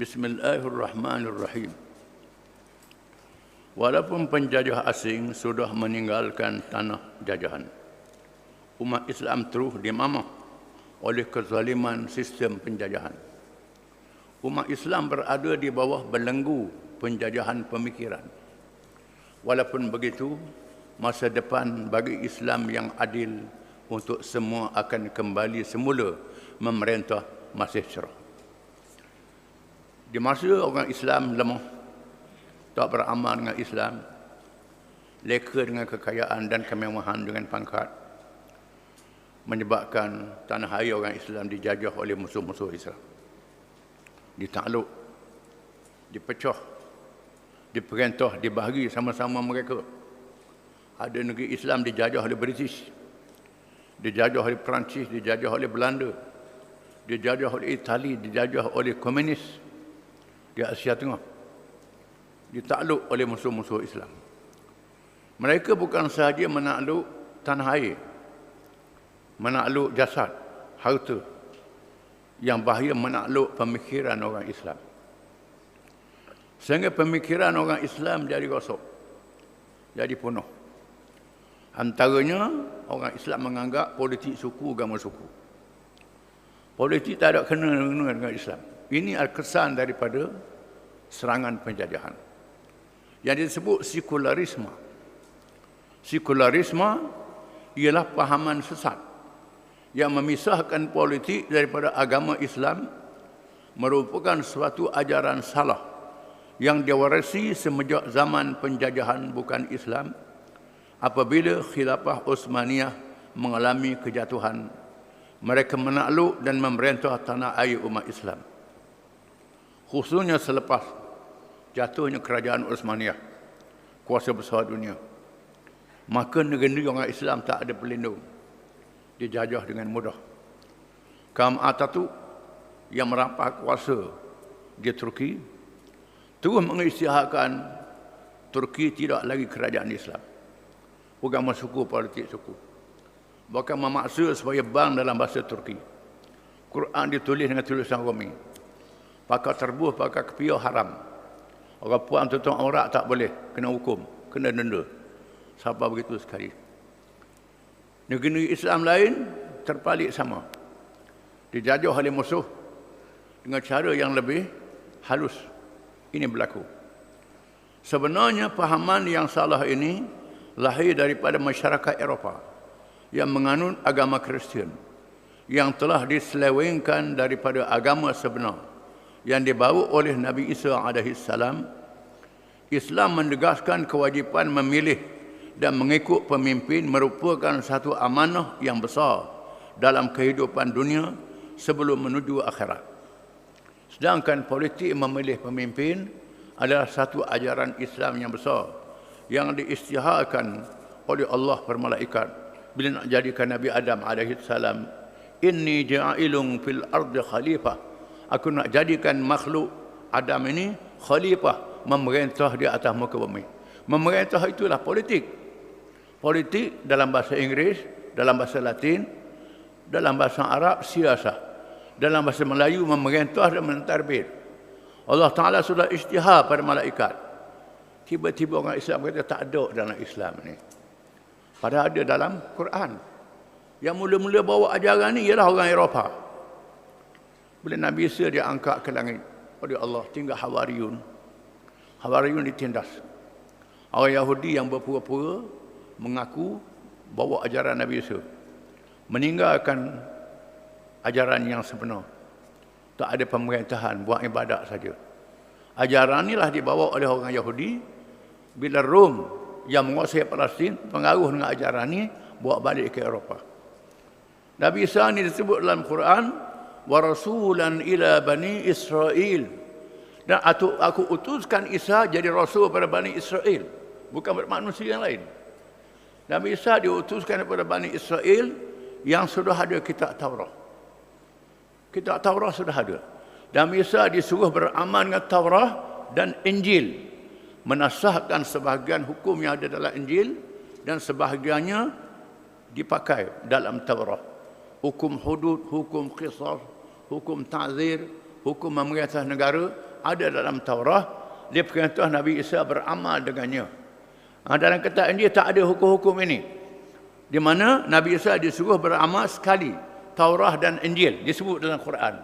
Bismillahirrahmanirrahim. Walaupun penjajah asing sudah meninggalkan tanah jajahan, umat Islam terus dimamah oleh kezaliman sistem penjajahan. Umat Islam berada di bawah belenggu penjajahan pemikiran. Walaupun begitu, masa depan bagi Islam yang adil untuk semua akan kembali semula memerintah masih cerah. Di masa orang Islam lemah, tak beramal dengan Islam, leka dengan kekayaan dan kemewahan dengan pangkat, menyebabkan tanah air orang Islam dijajah oleh musuh-musuh Islam. Ditakluk, dipecah, diperintah, dibahagi sama-sama mereka. Ada negeri Islam dijajah oleh British, dijajah oleh Perancis, dijajah oleh Belanda, dijajah oleh Itali, dijajah oleh komunis di Asia Tengah. Ditakluk oleh musuh-musuh Islam. Mereka bukan sahaja menakluk tanah air, menakluk jasad, harta, yang bahaya menakluk pemikiran orang Islam. Sehingga pemikiran orang Islam jadi rosak. Jadi penuh. Antaranya, orang Islam menganggap politik suku agama suku. Politik tak ada kena dengan Islam. Ini adalah kesan daripada serangan penjajahan. Yang disebut sekularisme. Sekularisme ialah pahaman sesat yang memisahkan politik daripada agama Islam merupakan suatu ajaran salah yang diwarisi semenjak zaman penjajahan bukan Islam apabila khilafah Utsmaniyah mengalami kejatuhan mereka menakluk dan memerintah tanah air umat Islam khususnya selepas jatuhnya kerajaan Utsmaniyah kuasa besar dunia maka negeri orang Islam tak ada pelindung dijajah dengan mudah Kam Atatürk yang merampas kuasa di Turki terus mengisytiharkan Turki tidak lagi kerajaan Islam. Agama suku, politik suku. Bahkan memaksa supaya bang dalam bahasa Turki. Quran ditulis dengan tulisan Romi. Pakai terbuh, pakai kepiah haram. Orang puan tutup aurat tak boleh. Kena hukum. Kena denda. Siapa begitu sekali. Negeri Islam lain terpalik sama. Dijajah oleh musuh dengan cara yang lebih halus ini berlaku. Sebenarnya pahaman yang salah ini lahir daripada masyarakat Eropah yang menganut agama Kristian yang telah diselewengkan daripada agama sebenar yang dibawa oleh Nabi Isa alaihi salam Islam menegaskan kewajipan memilih dan mengikut pemimpin merupakan satu amanah yang besar dalam kehidupan dunia sebelum menuju akhirat. Sedangkan politik memilih pemimpin adalah satu ajaran Islam yang besar yang diisytiharkan oleh Allah permalaikat bila nak jadikan Nabi Adam alaihi salam inni ja'ilun fil ardi khalifah aku nak jadikan makhluk Adam ini khalifah memerintah di atas muka bumi memerintah itulah politik politik dalam bahasa Inggeris dalam bahasa Latin dalam bahasa Arab siasah dalam bahasa Melayu memerintah dan mentarbit. Allah Ta'ala sudah isytihar pada malaikat. Tiba-tiba orang Islam kata tak ada dalam Islam ni. Padahal ada dalam Quran. Yang mula-mula bawa ajaran ni ialah orang Eropah. Bila Nabi Isa dia angkat ke langit oleh Allah tinggal Hawariyun. Hawariyun ditindas. Orang Yahudi yang berpura-pura mengaku bawa ajaran Nabi Isa. Meninggalkan ajaran yang sebenar. Tak ada pemerintahan, buat ibadat saja. Ajaran inilah dibawa oleh orang Yahudi bila Rom yang menguasai Palestin pengaruh dengan ajaran ini buat balik ke Eropah. Nabi Isa ini disebut dalam Quran wa rasulan ila bani Israel. Dan aku, aku utuskan Isa jadi rasul pada bani Israel, bukan manusia yang lain. Nabi Isa diutuskan kepada bani Israel yang sudah ada kitab Taurat. Kitab Taurat sudah ada. Dan Isa disuruh beramal dengan Taurat dan Injil. Menasahkan sebahagian hukum yang ada dalam Injil dan sebahagiannya dipakai dalam Taurat. Hukum hudud, hukum qisar, hukum ta'zir, hukum memerintah negara ada dalam Taurat dia perintah Nabi Isa beramal dengannya. Ha, dalam kitab ini tak ada hukum-hukum ini. Di mana Nabi Isa disuruh beramal sekali. Taurat dan Injil disebut dalam Quran.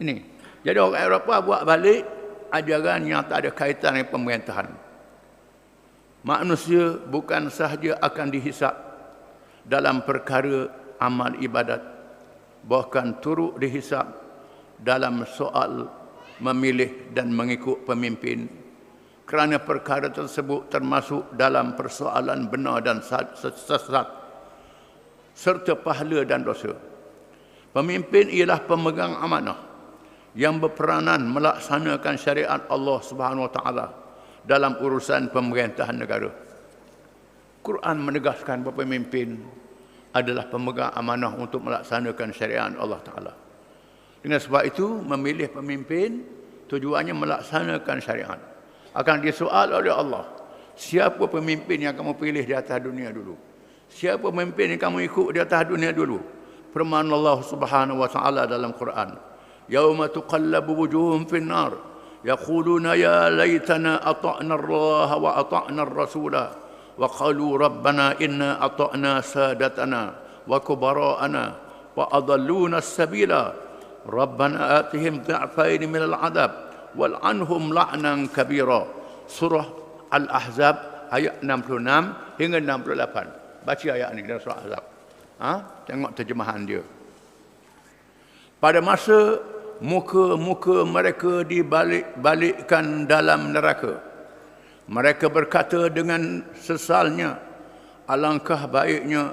Ini. Jadi orang Eropah buat balik ajaran yang tak ada kaitan dengan pemerintahan. Manusia bukan sahaja akan dihisap dalam perkara amal ibadat. Bahkan turut dihisap dalam soal memilih dan mengikut pemimpin kerana perkara tersebut termasuk dalam persoalan benar dan sesat serta pahala dan dosa. Pemimpin ialah pemegang amanah yang berperanan melaksanakan syariat Allah Subhanahu Wa Taala dalam urusan pemerintahan negara. Quran menegaskan bahawa pemimpin adalah pemegang amanah untuk melaksanakan syariat Allah Taala. Dengan sebab itu memilih pemimpin tujuannya melaksanakan syariat akan disoal oleh Allah. Siapa pemimpin yang kamu pilih di atas dunia dulu? Siapa pemimpin yang kamu ikut di atas dunia dulu? Firman Allah Subhanahu wa taala dalam Quran. Yauma tuqallabu wujuhum fin nar yaquluna ya laitana ata'na Allah wa ata'na ar-rasula inna ata'na sadatana wa kubara'ana wa adalluna as-sabila rabbana atihim dha'fain min al-'adab wal'anhum la'nan kabira surah al-ahzab ayat 66 hingga 68 baca ayat ni dalam surah al-ahzab. Ha? Tengok terjemahan dia. Pada masa muka-muka mereka dibalik-balikkan dalam neraka mereka berkata dengan sesalnya alangkah baiknya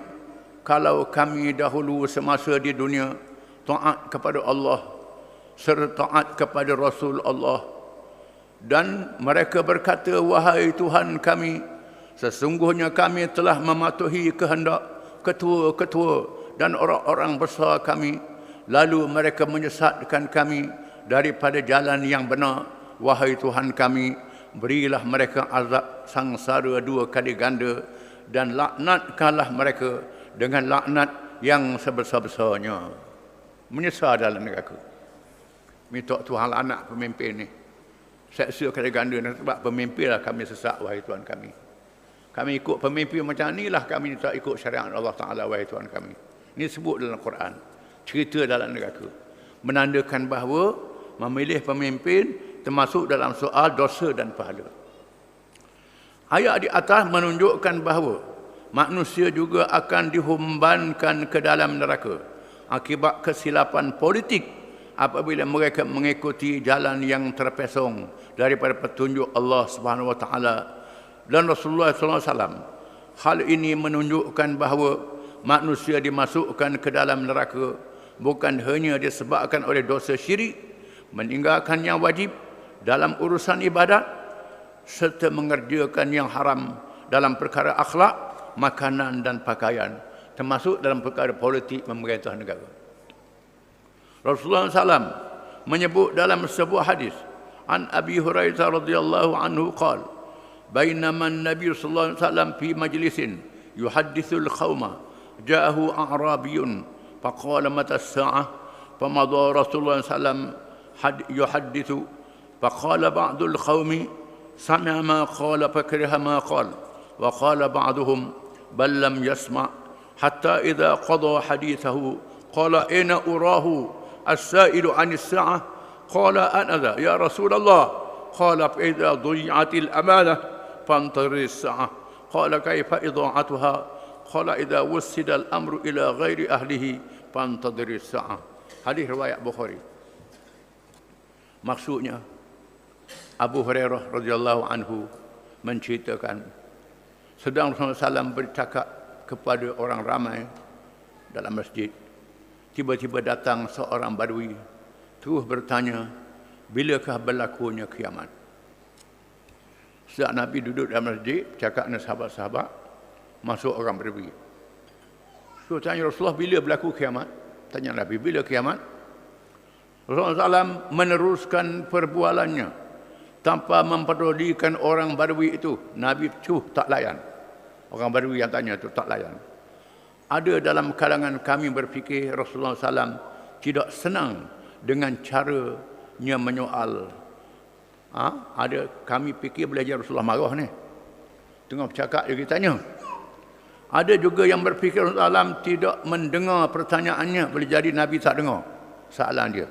kalau kami dahulu semasa di dunia taat kepada Allah serta taat kepada Rasul Allah. Dan mereka berkata wahai Tuhan kami sesungguhnya kami telah mematuhi kehendak ketua-ketua dan orang-orang besar kami. Lalu mereka menyesatkan kami daripada jalan yang benar wahai Tuhan kami berilah mereka azab sangsara dua kali ganda dan laknatkanlah mereka dengan laknat yang sebesar-besarnya menyesal dalam neraka minta Tuhan anak pemimpin ni. Seksa kata ganda sebab pemimpinlah kami sesak wahai Tuhan kami. Kami ikut pemimpin macam inilah kami tak ikut syariat Allah Taala wahai Tuhan kami. Ini sebut dalam Quran. Cerita dalam neraka. Menandakan bahawa memilih pemimpin termasuk dalam soal dosa dan pahala. Ayat di atas menunjukkan bahawa manusia juga akan dihumbankan ke dalam neraka akibat kesilapan politik apabila mereka mengikuti jalan yang terpesong daripada petunjuk Allah Subhanahu wa taala dan Rasulullah sallallahu alaihi wasallam. Hal ini menunjukkan bahawa manusia dimasukkan ke dalam neraka bukan hanya disebabkan oleh dosa syirik, meninggalkan yang wajib dalam urusan ibadat serta mengerjakan yang haram dalam perkara akhlak, makanan dan pakaian termasuk dalam perkara politik memerintah negara. Rasulullah SAW menyebut dalam sebuah hadis an Abi Hurairah radhiyallahu anhu qala bainama an-nabiy sallallahu alaihi wasallam fi majlisin yuhaddithu al-qauma ja'ahu a'rabiyyun faqala mata as-sa'ah famadha Rasulullah sallam yuhaddithu فقال بعض القوم سمع ما قال فكره ما قال. وقال بعضهم بل لم يسمع. حتى إذا قضى حديثه قال أين أراه السائل عن الساعة؟ قال أنا ذا. يا رسول الله. قال فإذا ضيعت الأمانة فانتظر الساعة. قال كيف إضاعتها؟ قال إذا وسد الأمر إلى غير أهله فانتظر الساعة. هذه رواية بخاري. maksudnya Abu Hurairah radhiyallahu anhu menceritakan sedang Rasulullah SAW bercakap kepada orang ramai dalam masjid tiba-tiba datang seorang badui terus bertanya bilakah berlakunya kiamat Sejak Nabi duduk dalam masjid cakap dengan sahabat-sahabat masuk orang badui. So tanya Rasulullah bila berlaku kiamat? Tanya Nabi bila kiamat? Rasulullah SAW meneruskan perbualannya tanpa memperdulikan orang badui itu Nabi cuh tak layan orang badui yang tanya itu tak layan ada dalam kalangan kami berfikir Rasulullah SAW tidak senang dengan caranya menyoal Ha? Ada kami fikir belajar Rasulullah marah ni. Tengah bercakap dia tanya. Ada juga yang berfikir Rasulullah tidak mendengar pertanyaannya. Boleh jadi Nabi tak dengar soalan dia.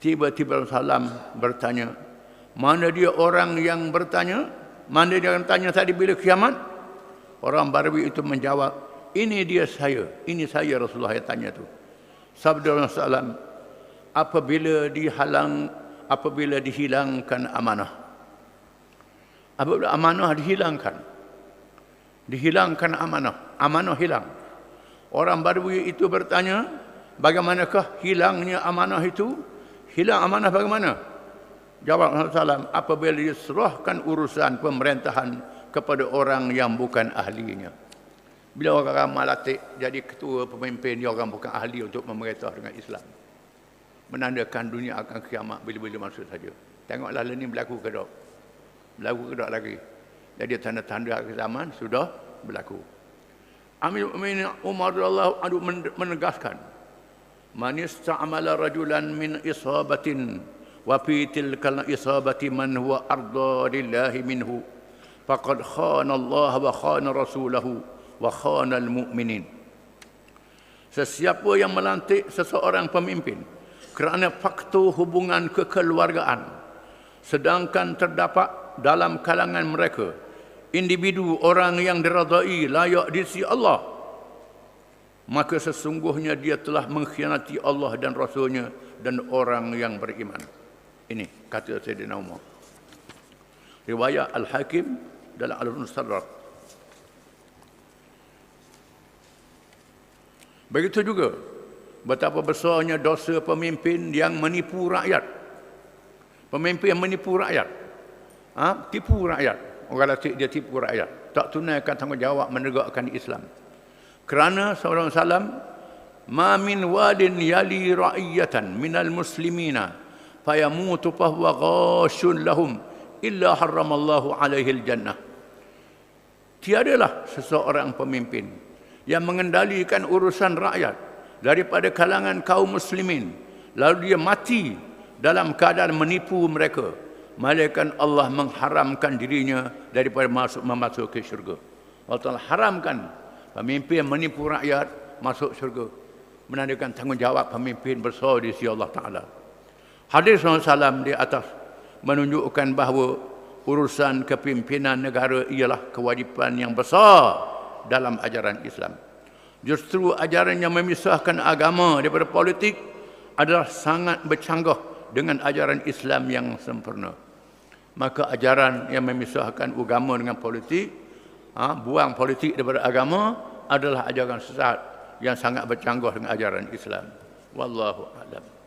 Tiba-tiba Rasulullah bertanya. Mana dia orang yang bertanya? Mana dia yang tanya tadi bila kiamat? Orang Barawi itu menjawab. Ini dia saya. Ini saya Rasulullah yang tanya tu. Sabda Rasulullah apabila dihalang apabila dihilangkan amanah apabila amanah dihilangkan dihilangkan amanah amanah hilang orang badui itu bertanya bagaimanakah hilangnya amanah itu hilang amanah bagaimana jawab Rasulullah apabila diserahkan urusan pemerintahan kepada orang yang bukan ahlinya bila orang malatik jadi ketua pemimpin dia orang bukan ahli untuk memerintah dengan Islam menandakan dunia akan kiamat bila-bila masuk saja. Tengoklah ini berlaku ke tak? Berlaku ke tak lagi? Jadi tanda-tanda akhir zaman sudah berlaku. Amir Umar Allah adu menegaskan man ista'mala rajulan min isabatin man huwa arda lillahi minhu faqad khana Allah wa khana rasulahu wa khana al-mu'minin. Sesiapa yang melantik seseorang pemimpin kerana faktor hubungan kekeluargaan sedangkan terdapat dalam kalangan mereka individu orang yang diradai layak di sisi Allah maka sesungguhnya dia telah mengkhianati Allah dan Rasulnya dan orang yang beriman ini kata Sayyidina Umar riwayat Al-Hakim dalam Al-Mustadrak begitu juga betapa besarnya dosa pemimpin yang menipu rakyat. Pemimpin yang menipu rakyat. Ha? Tipu rakyat. Orang latih dia tipu rakyat. Tak tunaikan tanggungjawab menegakkan Islam. Kerana seorang salam, Ma min wadin yali ra'iyatan minal muslimina fayamutu fahuwa ghashun lahum illa harramallahu alaihi jannah. Tiadalah seseorang pemimpin yang mengendalikan urusan rakyat daripada kalangan kaum muslimin lalu dia mati dalam keadaan menipu mereka malaikat Allah mengharamkan dirinya daripada masuk memasuk ke syurga Allah Taala haramkan pemimpin yang menipu rakyat masuk syurga menandakan tanggungjawab pemimpin besar di sisi Allah Taala hadis Rasulullah di atas menunjukkan bahawa urusan kepimpinan negara ialah kewajipan yang besar dalam ajaran Islam Justru ajaran yang memisahkan agama daripada politik adalah sangat bercanggah dengan ajaran Islam yang sempurna. Maka ajaran yang memisahkan agama dengan politik, ha, buang politik daripada agama adalah ajaran sesat yang sangat bercanggah dengan ajaran Islam. Wallahu a'lam.